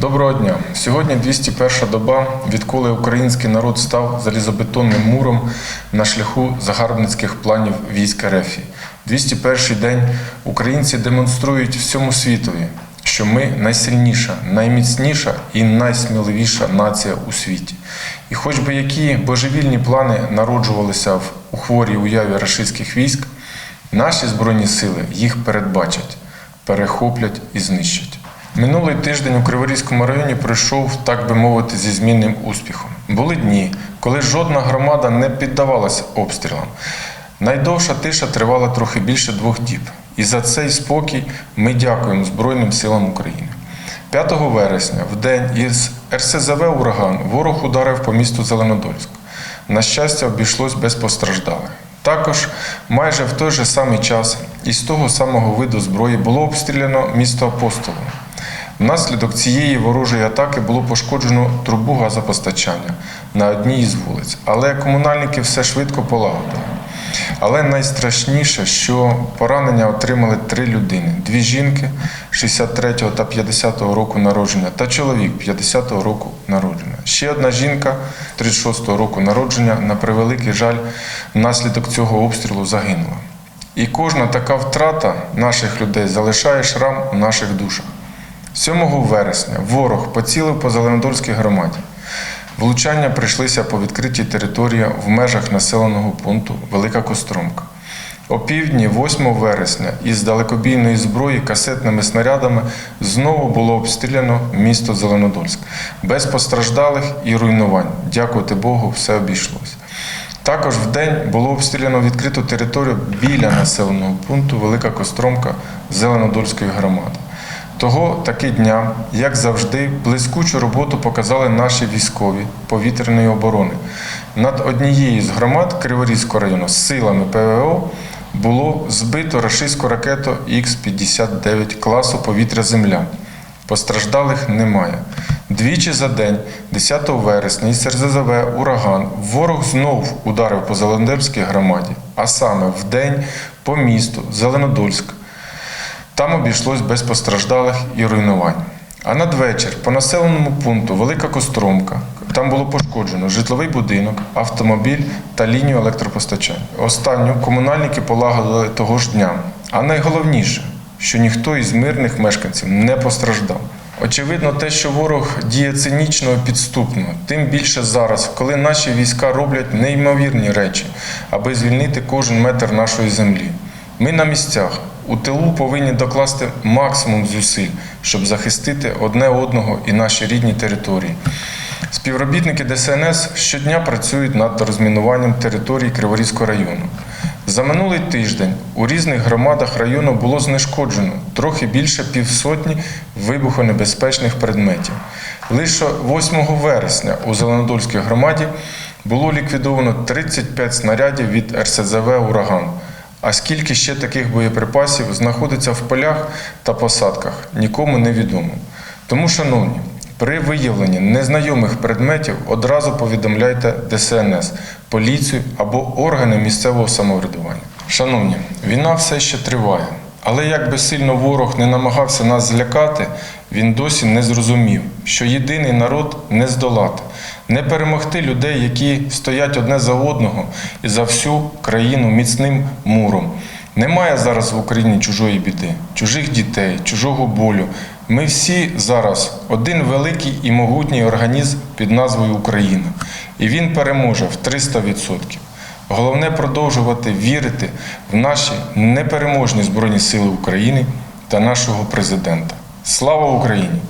Доброго дня! Сьогодні 201 доба, відколи український народ став залізобетонним муром на шляху загарбницьких планів військ РФ. 201 день українці демонструють всьому світові, що ми найсильніша, найміцніша і найсміливіша нація у світі. І хоч би які божевільні плани народжувалися в у хворій уяві рашистських військ, наші збройні сили їх передбачать, перехоплять і знищать. Минулий тиждень у Криворізькому районі пройшов, так би мовити, зі змінним успіхом. Були дні, коли жодна громада не піддавалася обстрілам. Найдовша тиша тривала трохи більше двох діб. І за цей спокій ми дякуємо Збройним силам України. 5 вересня, в день із РСЗВ Ураган, ворог ударив по місту Зеленодольськ. На щастя, обійшлось без постраждалих. Також майже в той же самий час із того самого виду зброї було обстріляно місто Апостоло. Внаслідок цієї ворожої атаки було пошкоджено трубу газопостачання на одній із вулиць, але комунальники все швидко полагодили. Але найстрашніше, що поранення отримали три людини: дві жінки 63-го та 50-го року народження та чоловік 50-го року народження. Ще одна жінка 36-го року народження, на превеликий жаль, внаслідок цього обстрілу загинула. І кожна така втрата наших людей залишає шрам у наших душах. 7 вересня ворог поцілив по Зеленодольській громаді. Влучання прийшлися по відкритій території в межах населеного пункту Велика Костромка. О півдні, 8 вересня, із далекобійної зброї касетними снарядами знову було обстріляно місто Зеленодольськ. Без постраждалих і руйнувань. Дякувати Богу, все обійшлося. Також в день було обстріляно відкриту територію біля населеного пункту Велика Костромка Зеленодольської громади. Того таки дня, як завжди, блискучу роботу показали наші військові повітряної оборони. Над однією з громад Криворізького району силами ПВО було збито рашистську ракету Х-59 класу повітря-Земля. Постраждалих немає. Двічі за день, 10 вересня, із РЗЗВ ураган ворог знов ударив по Зеленодольській громаді, а саме в день по місту Зеленодольськ. Там обійшлось без постраждалих і руйнувань. А надвечір по населеному пункту Велика Костромка там було пошкоджено житловий будинок, автомобіль та лінію електропостачання. Останню комунальники полагодили того ж дня. А найголовніше, що ніхто із мирних мешканців не постраждав. Очевидно, те, що ворог діє цинічно і підступно, тим більше зараз, коли наші війська роблять неймовірні речі, аби звільнити кожен метр нашої землі. Ми на місцях у тилу повинні докласти максимум зусиль, щоб захистити одне одного і наші рідні території. Співробітники ДСНС щодня працюють над розмінуванням території Криворізького району. За минулий тиждень у різних громадах району було знешкоджено трохи більше півсотні вибухонебезпечних предметів. Лише 8 вересня у Зеленодольській громаді було ліквідовано 35 снарядів від РСЗВ Ураган. А скільки ще таких боєприпасів знаходиться в полях та посадках, нікому не відомо. Тому, шановні, при виявленні незнайомих предметів одразу повідомляйте ДСНС, поліцію або органи місцевого самоврядування. Шановні, війна все ще триває, але як би сильно ворог не намагався нас злякати, він досі не зрозумів, що єдиний народ не здолати, не перемогти людей, які стоять одне за одного і за всю країну міцним муром. Немає зараз в Україні чужої біди, чужих дітей, чужого болю. Ми всі зараз один великий і могутній організм під назвою Україна. І він переможе в 300%. Головне продовжувати вірити в наші непереможні Збройні Сили України та нашого президента. Слава Україні!